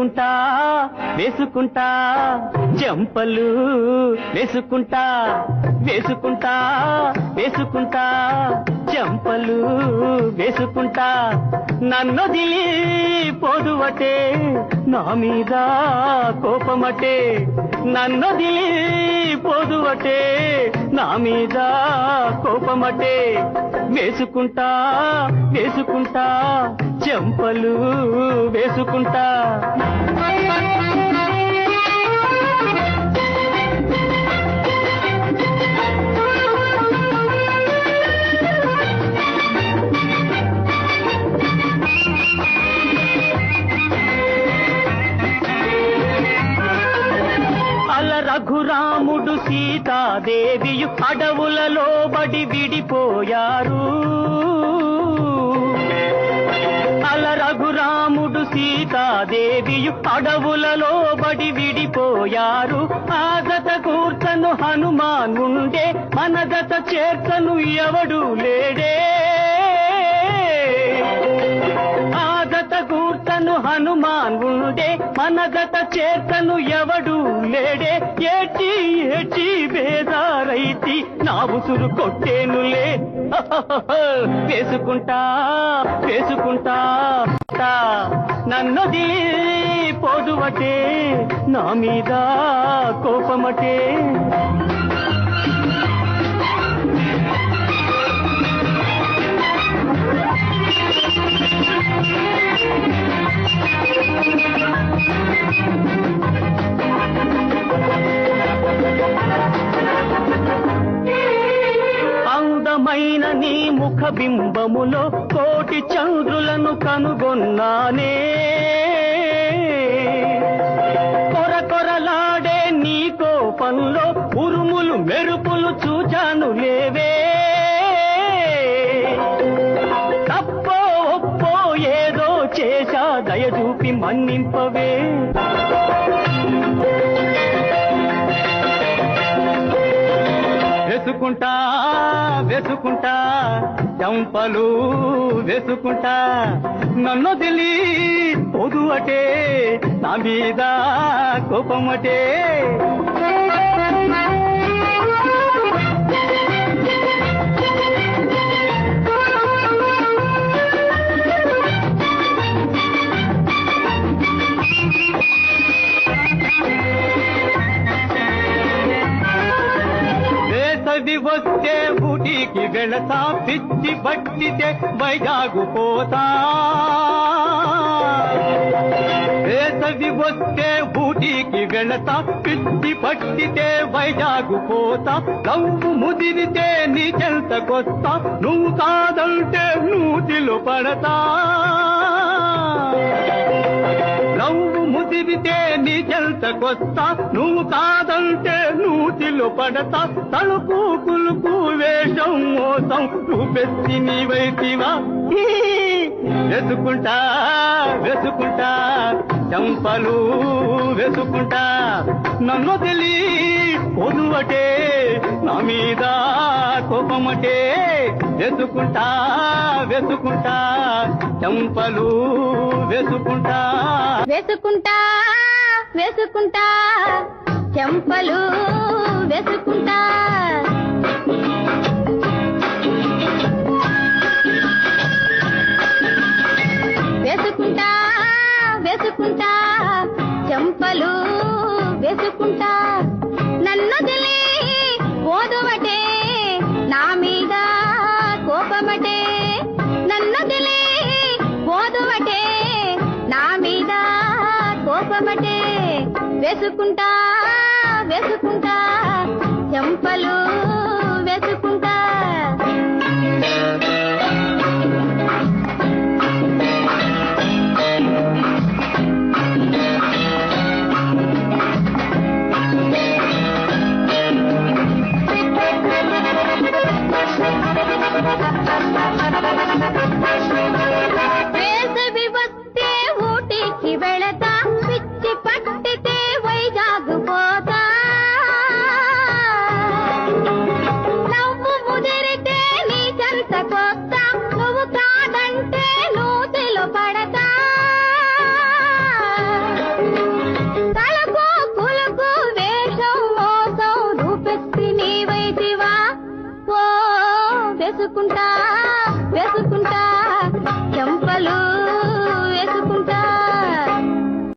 వేసుకుంటా వేసుకుంటా చెంపలు వేసుకుంటా వేసుకుంటా వేసుకుంటా చెంపలు వేసుకుంటా. నన్నొదిలి పోదువటే నా మీద కోపమటే. నన్నొదిలి పోదువటే నా మీద కోపమటే వేసుకుంటా వేసుకుంటా చెంపలు వేసుకుంటా. రఘురాముడు సీతాదేవి అడవులలో బడి విడిపోయారు. అల రఘురాముడు సీతాదేవి అడవులలో బడి విడిపోయారు. ఆ జత కూర్చను హనుమానుండే మన జత చేర్చను ఎవడు లేడే. కూర్చను హనుమాన్ ఉండే మన గత చేతను ఎవడు లేడే? ఏటి ఏటి బేదారైతి నా ఉసురు కొట్టేనులే. వేసుకుంటా వేసుకుంటా నన్నది పోదువటే నా మీద కోపమటే. నీ ముఖ బింబములో కోటి చంద్రులను కనుగొన్నానే. కొర కొరలాడే నీ కోపంలో ఉరుములు మెరుపులు చూచాను లేవే. తప్పో ఒప్పో ఏదో చేశా దయచూపి మన్నింపవే. వేసుకుంటా వేసుకుంటా చంపలు వేసుకుంటా. నన్ను తెలియ పొదు అటే నా మీద కోపమటే వేసవి వస్తే ఊటీకి వెళతా పిచ్చి పట్టితే వైజాగు పోతా వేసవి వస్తే ఊటీకి వెళతా పిచ్చి పట్టితే వైజాగు పోతా నవ్వు ముదిరితే నీ చెంతకొస్తా నువ్వు కాదంటే నూతిలో పడతా. నవ్వు ముదిరితే నీ చెంతకొస్తా నువ్వు కాదంటే నూతిలో పడతా తలుపు కులుపు వేషం మోసం నువ్వు పెట్టి నీవైతివా ఈ, వెతుకుంటా వెతుకుంటా చంపలు వెతుకుంటా నన్ను తెలి పొదువటే నా మీద కోపమటే వెతుకుంటా వెతుకుంటా చంపలు వెతుకుంటా వేసుకుంటా వేసుకుంటా. చెంపలు వేసుకుంటా. వేసుకుంటా నన్ను తెలియ నా మీద కోపమటే. నన్ను తెలియ నా మీద కోపమటే. వేసుకుంటా వేసుకుంటా చెంపలు